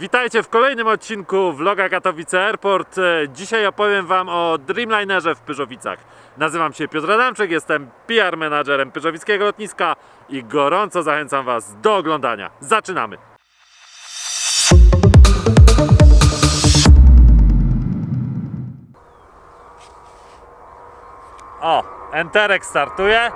Witajcie w kolejnym odcinku vloga Katowice Airport. E, Dzisiaj opowiem Wam o Dreamlinerze w Pyrzowicach. Nazywam się Piotr Adamczyk, jestem PR menadżerem Pyrzowickiego Lotniska i gorąco zachęcam Was do oglądania. Zaczynamy! O, Enterek startuje.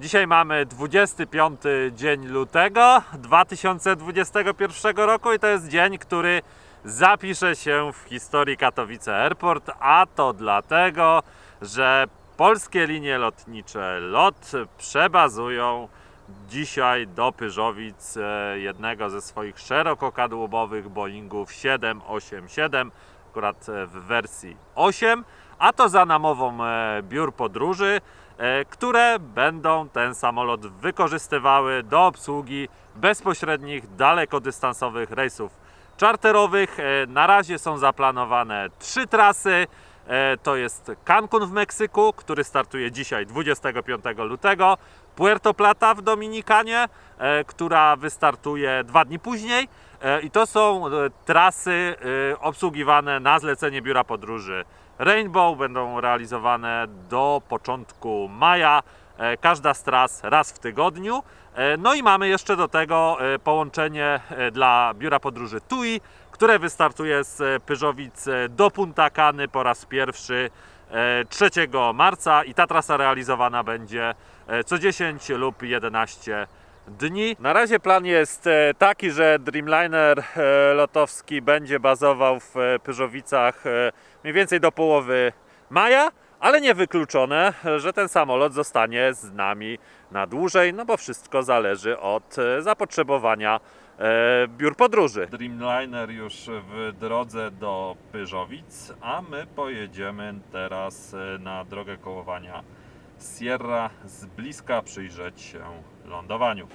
Dzisiaj mamy 25 dzień lutego 2021 roku i to jest dzień, który zapisze się w historii Katowice Airport, a to dlatego, że polskie linie lotnicze LOT przebazują dzisiaj do Pyżowic e, jednego ze swoich szerokokadłubowych Boeingów 787, akurat w wersji 8, a to za namową e, biur podróży, e, które będą ten samolot wykorzystywały do obsługi bezpośrednich, dalekodystansowych rejsów czarterowych. E, Na razie są zaplanowane trzy trasy. To jest Cancun w Meksyku, który startuje dzisiaj 25 lutego, Puerto Plata w Dominikanie, która wystartuje dwa dni później. I to są trasy obsługiwane na zlecenie biura podróży Rainbow. Będą realizowane do początku maja. E, Każda z tras raz w tygodniu. E, No i mamy jeszcze do tego e, połączenie dla biura podróży TUI, które wystartuje z Pyżowic do Punta Cany po raz pierwszy e, 3 marca i ta trasa realizowana będzie co 10 lub 11 dni. Na razie plan jest taki, że Dreamliner lotowski będzie bazował w Pyżowicach mniej więcej do połowy maja, ale nie wykluczone, że ten samolot zostanie z nami na dłużej, no bo wszystko zależy od e, zapotrzebowania e, biur podróży. Dreamliner już w drodze do Pyżowic, a my pojedziemy teraz e, na drogę kołowania Sierra z bliska przyjrzeć się lądowaniu.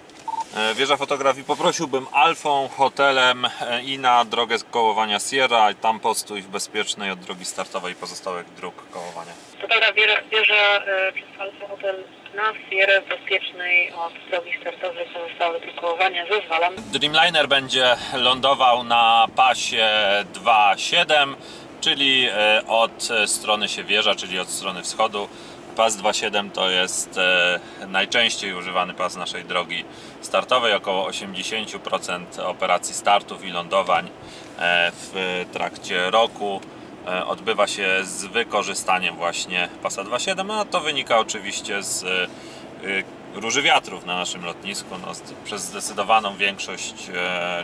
E, Wieża fotografii poprosiłbym Alfą, hotelem e, i na drogę kołowania Sierra i tam postój w bezpiecznej od drogi startowej pozostałych dróg kołowania. Fotograf bierze, bierze e, przez Alfa Hotel na Sierra bezpiecznej od drogi startowej pozostałe drukowania. Zezwalam. Dreamliner będzie lądował na pasie 2.7, czyli e, od strony Siewierza, czyli od strony wschodu. Pas 2.7 to jest e, najczęściej używany pas naszej drogi startowej. Około 80% operacji startów i lądowań e, w trakcie roku e, odbywa się z wykorzystaniem właśnie pasa 2.7, a to wynika oczywiście z róży wiatrów na naszym lotnisku. No, przez zdecydowaną większość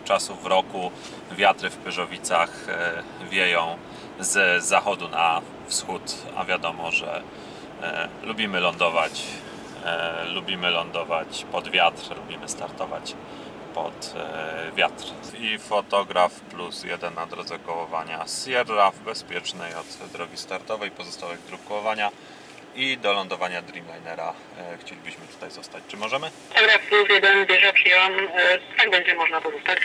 czasu w roku wiatry w Pyrzowicach wieją z zachodu na wschód, a wiadomo, że e, lubimy lądować, e, lubimy lądować pod wiatr, lubimy startować pod e, wiatr. I fotograf plus jeden na drodze kołowania Sierra w bezpiecznej od drogi startowej, pozostałych dróg kołowania i do lądowania Dreamlinera chcielibyśmy tutaj zostać. Czy możemy? Fotograf plus jeden bierze, przyjąłem. E, tak będzie można pozostać.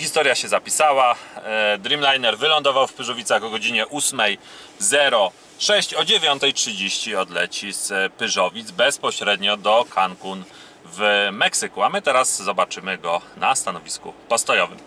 Historia się zapisała. E, Dreamliner wylądował w Pyrzowicach o godzinie 8.06. O 9.30 odleci z Pyrzowic bezpośrednio do Cancun w Meksyku. A my teraz zobaczymy go na stanowisku postojowym.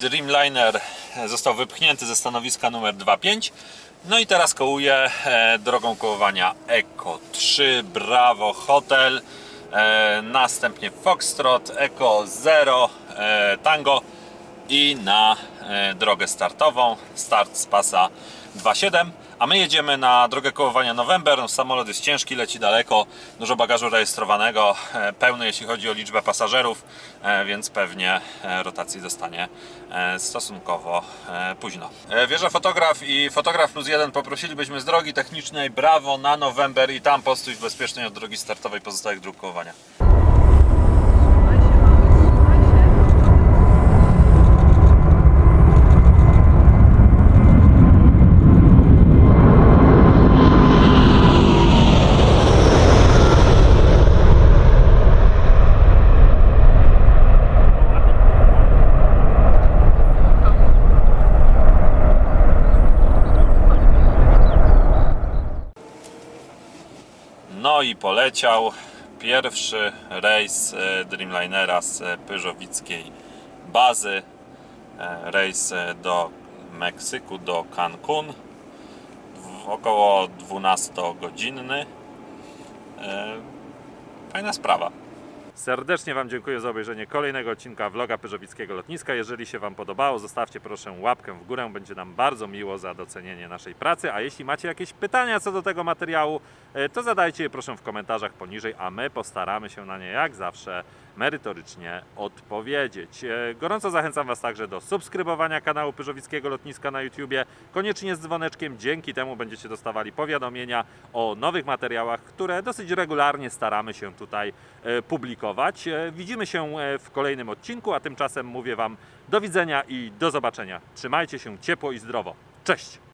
Dreamliner został wypchnięty ze stanowiska numer 25. No i teraz kołuje e, drogą kołowania Eco 3 Bravo Hotel. E, następnie Foxtrot, Eco 0 e, Tango i na e, drogę startową. Start z pasa 2.7. A my jedziemy na drogę kołowania November. No, samolot jest ciężki, leci daleko, dużo bagażu rejestrowanego, e, pełny jeśli chodzi o liczbę pasażerów, e, więc pewnie rotacji dostanie stosunkowo późno. Wieża fotograf i fotograf plus jeden poprosilibyśmy z drogi technicznej Brawo na November i tam postój bezpiecznej od drogi startowej pozostałych dróg kołowania. No i poleciał pierwszy rejs e, Dreamlinera z e, pyżowickiej bazy. E, Rejs do Meksyku, do Cancun. Około 12-godzinny. E, Fajna sprawa. Serdecznie Wam dziękuję za obejrzenie kolejnego odcinka vloga Pyżowickiego Lotniska. Jeżeli się Wam podobało, zostawcie proszę łapkę w górę. Będzie nam bardzo miło za docenienie naszej pracy. A jeśli macie jakieś pytania co do tego materiału, e, to zadajcie je proszę w komentarzach poniżej, a my postaramy się na nie jak zawsze merytorycznie odpowiedzieć. E, Gorąco zachęcam Was także do subskrybowania kanału Pyżowickiego Lotniska na YouTubie, koniecznie z dzwoneczkiem. Dzięki temu będziecie dostawali powiadomienia o nowych materiałach, które dosyć regularnie staramy się tutaj e, publikować. E, Widzimy się w kolejnym odcinku, a tymczasem mówię Wam do widzenia i do zobaczenia. Trzymajcie się ciepło i zdrowo. Cześć!